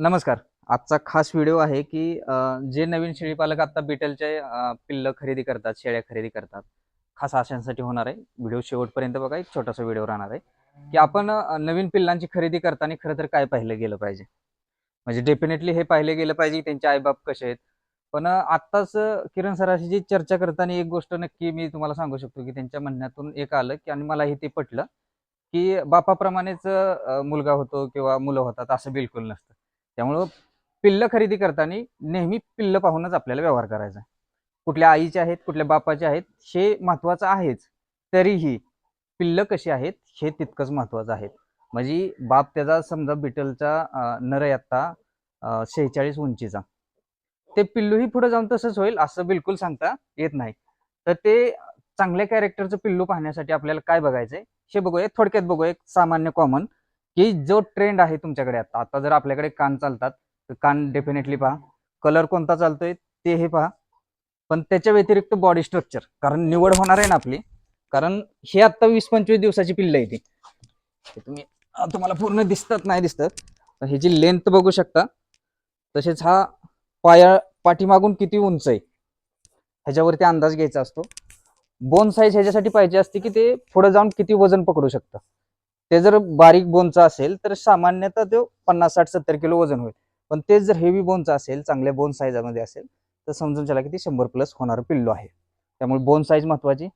नमस्कार. आजचा खास व्हिडिओ आहे की जे नवीन शेळी पालक आता बिटलचे पिल्ल पिल्लं खरेदी करतात शेळ्या खरेदी करतात खास आशांसाठी होणार आहे. व्हिडिओ शेवटपर्यंत बघा एक छोटासा व्हिडिओ राहणार आहे की आपण नवीन पिल्लांची खरेदी करताना खरं तर काय पाहिलं गेलं पाहिजे? म्हणजे डेफिनेटली हे पाहिलं गेलं पाहिजे की त्यांचे आईबाप कसे आहेत. पण आत्ताच किरण सराशी जी चर्चा करताना एक गोष्ट नक्की मी तुम्हाला सांगू शकतो की त्यांच्या म्हणण्यातून एक आलं की आणि मलाही ते पटलं की बापाप्रमाणेच मुलगा होतो किंवा मुलं होतात असं बिलकुल नसतं. त्यामुळं पिल्लं खरेदी करताना नेहमी पिल्लं पाहूनच आपल्याला व्यवहार करायचा. आहे. कुठल्या आईचे आहेत कुठल्या बापाचे आहेत हे महत्वाचं आहेच. तरीही पिल्लं कशी आहेत हे तितकंच महत्वाचं आहे. म्हणजे बाप त्याचा समजा बिटलचा अं, नर आहे शेहेचाळीस उंचीचा. ते पिल्लूही पुढे जाऊन तसंच होईल असं बिलकुल सांगता येत नाही. तर ते चांगल्या कॅरेक्टरचं पिल्लू पाहण्यासाठी आपल्याला काय बघायचंय हे बघूया. थोडक्यात बघूया एक सामान्य कॉमन की जो ट्रेंड आहे तुमच्याकडे आता आता जर आपल्याकडे कान चालतात तर कान डेफिनेटली पहा. कलर कोणता चालतोय ते हे पहा. पण त्याच्या व्यतिरिक्त बॉडी स्ट्रक्चर कारण निवड होणार आहे ना आपली. कारण हे आता वीस पंचवीस दिवसाची पिल्ल आहे ती. तुम्ही तुम्हाला पूर्ण दिसतात नाही दिसतात. तर ह्याची लेंथ बघू शकता. तसेच हा पाया पाठीमागून किती उंच आहे ह्याच्यावरती अंदाज घ्यायचा असतो. बोन साईज ह्याच्यासाठी पाहिजे असते की ते पुढे जाऊन किती वजन पकडू शकतं. ते जर बारीक बोनचा असेल तर सामान्यतः तो पन्नास साठ सत्तर किलो वजन होईल. पण तेच जर हेवी बोनचा असेल चांगल्या बोन साईजामध्ये असेल तर समजून चला की ते शंभर प्लस होणारं पिल्लू आहे. त्यामुळे बोन साईज महत्वाची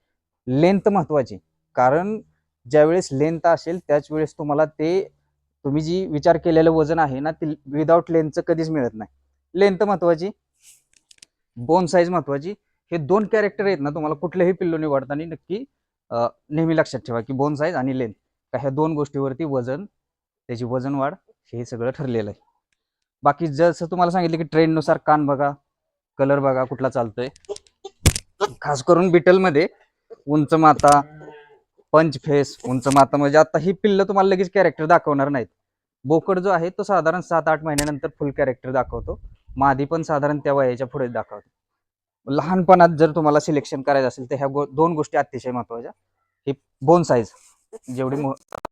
लेंथ महत्वाची. कारण ज्यावेळेस लेंथ असेल त्याच वेळेस तुम्हाला ते तुम्ही जी विचार केलेलं वजन आहे ना ते विदाऊट लेंथचं कधीच मिळत नाही. लेंथ महत्वाची बोन साईज महत्वाची हे दोन कॅरेक्टर आहेत ना तुम्हाला कुठल्याही पिल्लू निवडताना नक्की नेहमी लक्षात ठेवा की बोन साईज आणि लेंथ का ह्या दोन गोष्टीवरती वजन त्याची वजन वाढ हे सगळं ठरलेलं आहे. बाकी जसं तुम्हाला सांगितलं की ट्रेंडनुसार कान बघा कलर बघा कुठला चालतोय. खास करून बिटलमध्ये उंच माता पंच फेस उंच माता म्हणजे आता ही पिल्लं तुम्हाला लगेच कॅरेक्टर दाखवणार नाहीत. बोकड जो आहे तो साधारण सात आठ महिन्यानंतर फुल कॅरेक्टर दाखवतो. मादी पण साधारण त्या वयाच्या पुढे दाखवतो. लहानपणात जर तुम्हाला सिलेक्शन करायचं असेल तर ह्या गो दोन गोष्टी अतिशय महत्त्वाच्या ही बोन साईज जेवढी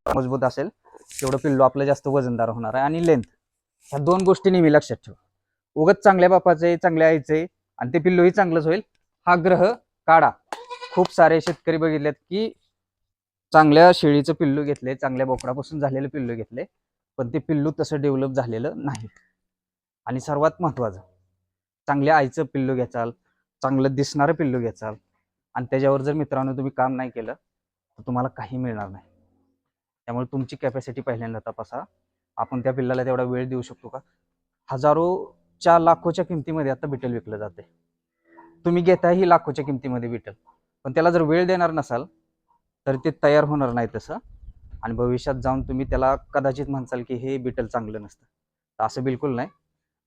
मजबूत असेल तेवढं पिल्लू आपलं जास्त वजनदार होणार आहे. आणि लेंथ ह्या दोन गोष्टी नेहमी लक्षात ठेवा. उगत चांगल्या बापाचे चांगल्या आईचे आणि ते पिल्लूही चांगलंच होईल. हा ग्रह काढा. खूप सारे शेतकरी बघितलेत की चांगल्या शेळीचं पिल्लू घेतले चांगल्या बोकडापासून झालेलं पिल्लू घेतले पण ते पिल्लू तसं डेव्हलप झालेलं नाही. आणि सर्वात महत्वाचं चांगल्या आईचं पिल्लू घ्याचाल चांगलं दिसणारं पिल्लू घ्याचाल आणि त्याच्यावर जर मित्रांनो तुम्ही काम नाही केलं तर तुम्हाला काही मिळणार नाही. त्यामुळे तुमची कॅपॅसिटी पहिल्यांदा तपासा. आपण त्या पिल्लाला तेवढा वेळ देऊ शकतो का? हजारोच्या लाखोच्या किमतीमध्ये आता बिटल विकलं जाते तुम्ही घेताही लाखोच्या किमतीमध्ये बिटल पण त्याला जर वेळ देणार नसाल तर ते तयार होणार नाही तसं. आणि भविष्यात जाऊन तुम्ही त्याला कदाचित म्हणसाल की हे बिटल चांगलं नसतं. तर असं बिलकुल नाही.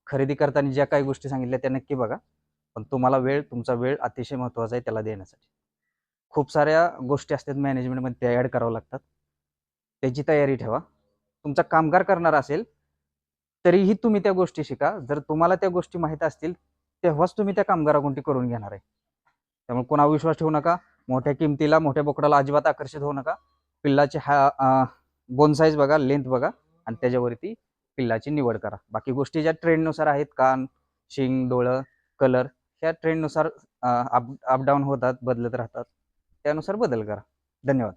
खरेदी करताना ज्या काही गोष्टी सांगितल्या त्या नक्की बघा. पण तुम्हाला वेळ तुमचा वेळ अतिशय महत्त्वाचा आहे त्याला देण्यासाठी. खूप साऱ्या गोष्टी असतात मॅनेजमेंटमध्ये त्या ॲड करावं लागतात. त्याची तयारी ठेवा. तुमचा कामगार करणार असेल तरीही तुम्ही त्या गोष्टी शिका. जर तुम्हाला त्या गोष्टी माहीत असतील तेव्हाच तुम्ही त्या कामगाराकोणती करून घेणार आहे. त्यामुळे कोणावर विश्वास ठेवू नका. मोठ्या किमतीला मोठ्या बोकडाला अजिबात आकर्षित होऊ नका. पिल्लाची हा बोन साईज बघा लेंथ बघा आणि त्याच्यावरती पिल्लाची निवड करा. बाकी गोष्टी ज्या ट्रेंडनुसार आहेत कान शिंग डोळं कलर ह्या ट्रेंडनुसार अप अपडाऊन होतात बदलत राहतात. त्यानुसार बदल करा. धन्यवाद.